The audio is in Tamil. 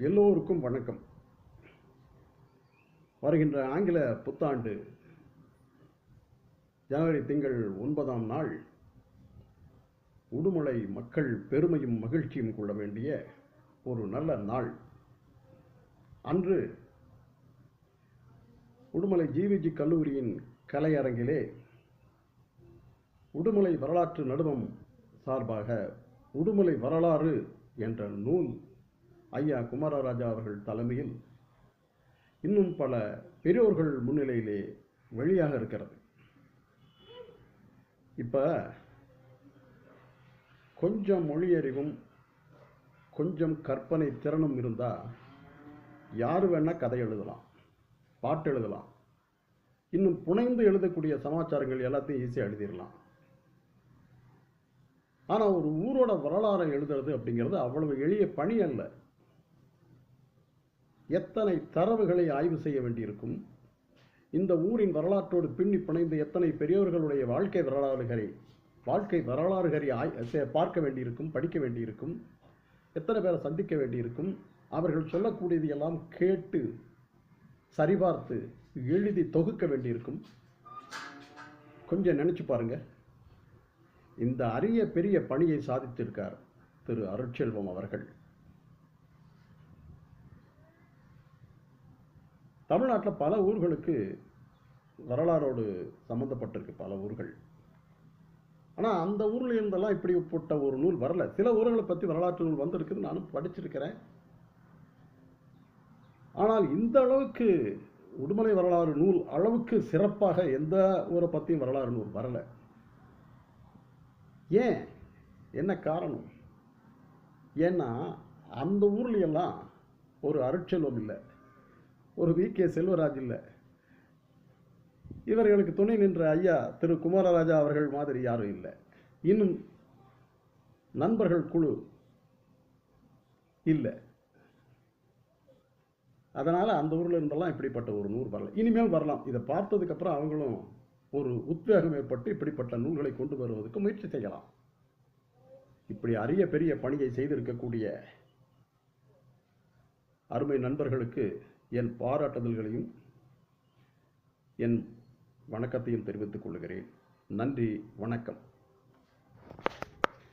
எல்லோருக்கும் வணக்கம். வருகின்ற ஆங்கில புத்தாண்டு ஜனவரி திங்கள் ஒன்பதாம் நாள் உடுமலை மக்கள் பெருமையும் மகிழ்ச்சியும் கொள்ள வேண்டிய ஒரு நல்ல நாள். அன்று உடுமலை ஜிவிஜி கல்லூரியின் கலையரங்கிலே உடுமலை வரலாற்று நடுவம் சார்பாக உடுமலை வரலாறு என்ற நூல் ஐயா குமாரராஜா அவர்கள் தலைமையில் இன்னும் பல பெரியோர்கள் முன்னிலையிலே வெளியாக இருக்கிறது. இப்போ கொஞ்சம் மொழியறிவும் கொஞ்சம் கற்பனை திறனும் இருந்தால் யார் வேணால் கதை எழுதலாம் பாட்டு எழுதலாம். இன்னும் புனைந்து எழுதக்கூடிய சமாச்சாரங்கள் எல்லாத்தையும் ஈஸியாக எழுதிடலாம். ஆனால் ஒரு ஊரோட வரலாறை எழுதுறது அப்படிங்கிறது அவ்வளவு எளிய பணி அல்ல. எத்தனை தரவுகளை ஆய்வு செய்ய வேண்டியிருக்கும்? இந்த ஊரின் வரலாற்றோடு பின்னி பிணைந்த எத்தனை பெரியவர்களுடைய வாழ்க்கை வரலாறுகளை வாழ்க்கை வரலாறுகளை ஆய் பார்க்க வேண்டியிருக்கும் படிக்க வேண்டியிருக்கும் எத்தனை பேரை சந்திக்க வேண்டியிருக்கும்? அவர்கள் சொல்லக்கூடியது எல்லாம் கேட்டு சரிபார்த்து எழுதி தொகுக்க வேண்டியிருக்கும். கொஞ்சம் நினச்சி பாருங்க. இந்த அரிய பெரிய பணியை சாதித்திருக்கார் திரு அருட்செல்வம் அவர்கள். தமிழ்நாட்டில் பல ஊர்களுக்கு வரலாறோடு சம்மந்தப்பட்டிருக்கு பல ஊர்கள். ஆனால் அந்த ஊரில் இருந்தெல்லாம் இப்படிப்பட்ட ஒரு நூல் வரல. சில ஊர்களை பற்றி வரலாற்று நூல் வந்திருக்குது நானும் படிச்சிருக்கிறேன். ஆனால் இந்த அளவுக்கு உடுமலை வரலாறு நூல் அளவுக்கு சிறப்பாக எந்த ஊரை பற்றியும் வரலாறு நூல் வரலை. ஏன்? என்ன காரணம்? ஏன்னா அந்த ஊர்லையெல்லாம் ஒரு அருட்செல்வம் இல்லை. ஒரு வி. கே. செல்வராஜ் இல்லை. இவர்களுக்கு துணை நின்ற ஐயா திரு. குமாரராஜா அவர்கள் மாதிரி யாரும் இல்லை. இன்னும் நண்பர்கள் குழு இல்லை. அதனால் அந்த ஊரில் இருந்தெல்லாம் இப்படிப்பட்ட ஒரு நூல் வரல. இனிமேல் வரலாம். இதை பார்த்ததுக்கப்புறம் அவங்களும் ஒரு உத்வேகம் ஏற்பட்டு இப்படிப்பட்ட நூல்களை கொண்டு வருவதற்கு முயற்சி செய்யலாம். இப்படி அரிய பெரிய பணியை செய்திருக்கக்கூடிய அருமை நண்பர்களுக்கு என் பாராட்டுதல்களையும் என் வணக்கத்தையும் தெரிவித்துக் கொள்கிறேன். நன்றி வணக்கம்.